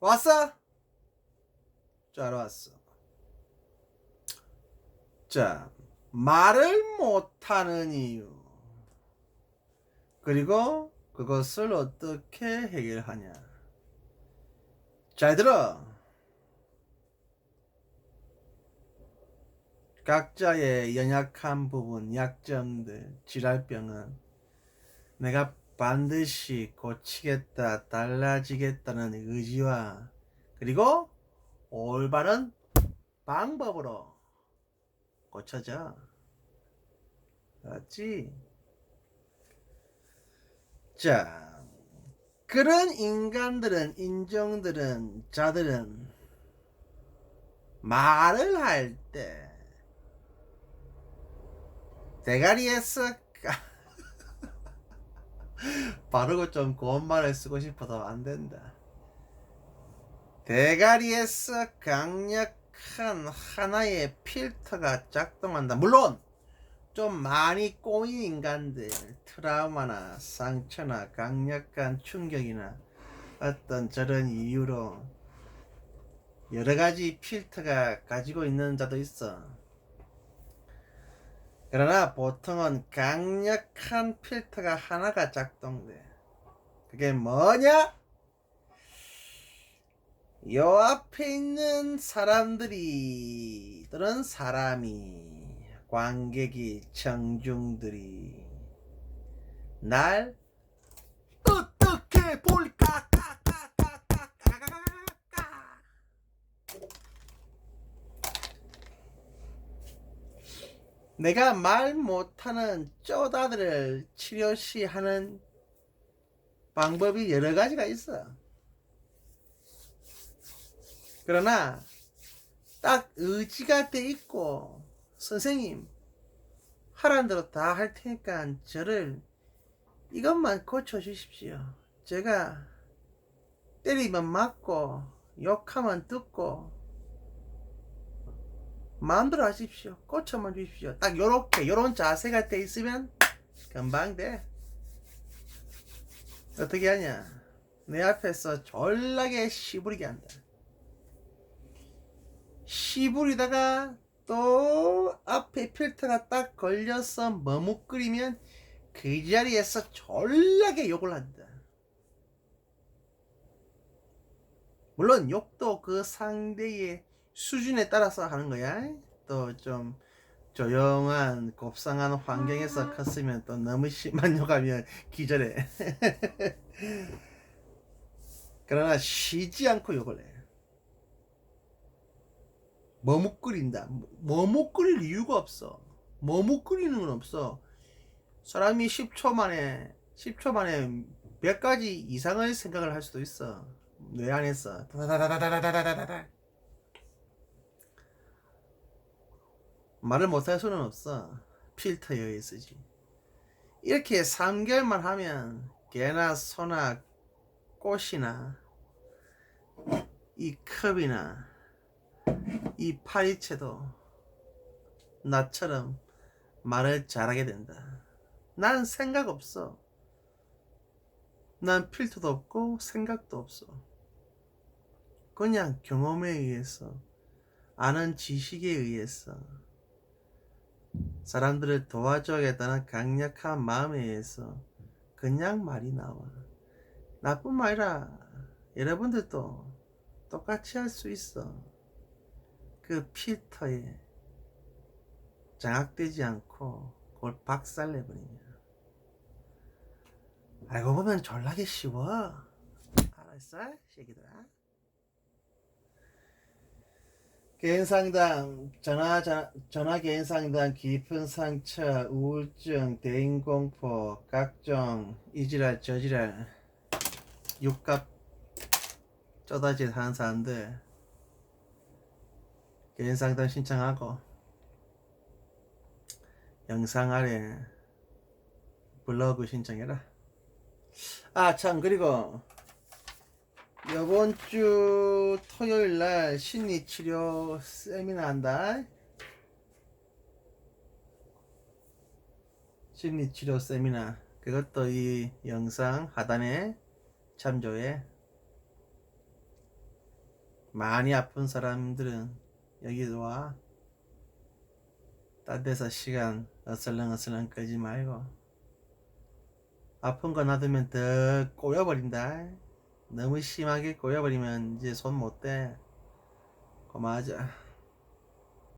왔어? 잘 왔어. 자, 말을 못하는 이유. 그리고 그것을 어떻게 해결하냐. 잘 들어. 각자의 연약한 부분, 약점들, 질랄병은 내가 반드시 고치겠다, 달라지겠다는 의지와 그리고 올바른 방법으로 고쳐져. 알았지? 자, 그런 인간들은, 인정들은, 자들은 말을 할 때 대가리에서 까- 바르고 좀 고운 말을 쓰고 싶어도 안 된다. 대가리에서 강력한 하나의 필터가 작동한다. 물론 좀 많이 꼬인 인간들, 트라우마나 상처나 강력한 충격이나 어떤 저런 이유로 여러 가지 필터가 가지고 있는 자도 있어. 그러나 보통은 강력한 필터가 하나가 작동돼. 그게 뭐냐? 요 앞에 있는 사람들이 또는 사람이 관객이 청중들이 날 어떻게 볼까 내가 말 못하는 쪼다들을 치료시 하는 방법이 여러 가지가 있어. 그러나 딱 의지가 돼 있고 선생님 하라는 대로 다 할 테니까 저를 이것만 고쳐 주십시오. 제가 때리면 맞고 욕하면 듣고 마음대로 하십시오. 고쳐만 주십시오. 딱 요렇게 요런 자세가 돼 있으면 금방 돼. 어떻게 하냐? 내 앞에서 졸라게 시부리게 한다. 시부리다가 또 앞에 필터가 딱 걸려서 머뭇거리면 그 자리에서 졸라게 욕을 한다. 물론 욕도 그 상대의 수준에 따라서 하는 거야. 또 좀 조용한 곱상한 환경에서 컸으면 또 너무 심한 욕하면 기절해. 그러나 쉬지 않고 욕을 해. 머뭇거린다. 머뭇거릴 이유가 없어. 머뭇거리는 건 없어. 사람이 10초 만에 10초 만에 몇 가지 이상의 생각을 할 수도 있어. 뇌 안에서 다다다다다다다다다. 말을 못할 수는 없어. 필터에 의해서지. 이렇게 3개월만 하면 개나 소나 꽃이나 이 컵이나 이 파리채도 나처럼 말을 잘하게 된다. 난 생각 없어. 난 필터도 없고 생각도 없어. 그냥 경험에 의해서 아는 지식에 의해서 사람들을 도와줘야겠다는 강력한 마음에 의해서 그냥 말이 나와. 나뿐만 아니라 여러분들도 똑같이 할 수 있어. 그 필터에 장악되지 않고 그걸 박살내버리냐. 알고 보면 졸라게 쉬워. 알았어? 새끼들아. 개인 상담, 전화, 전화, 전화 개인 상담, 깊은 상처, 우울증, 대인 공포, 각종 이지랄, 저지랄, 육갑, 쪼다짓 하는 사람들, 개인 상담 신청하고, 영상 아래 블로그 신청해라. 아, 참, 그리고, 이번 주 토요일 날 심리 치료 세미나 한다. 심리 치료 세미나. 그것도 이 영상 하단에 참조해. 많이 아픈 사람들은 여기 와. 딴 데서 시간 어슬렁어슬렁 끄지 말고. 아픈 거 놔두면 더 꼬여버린다. 너무 심하게 꼬여버리면 이제 손 못 대. 고마워.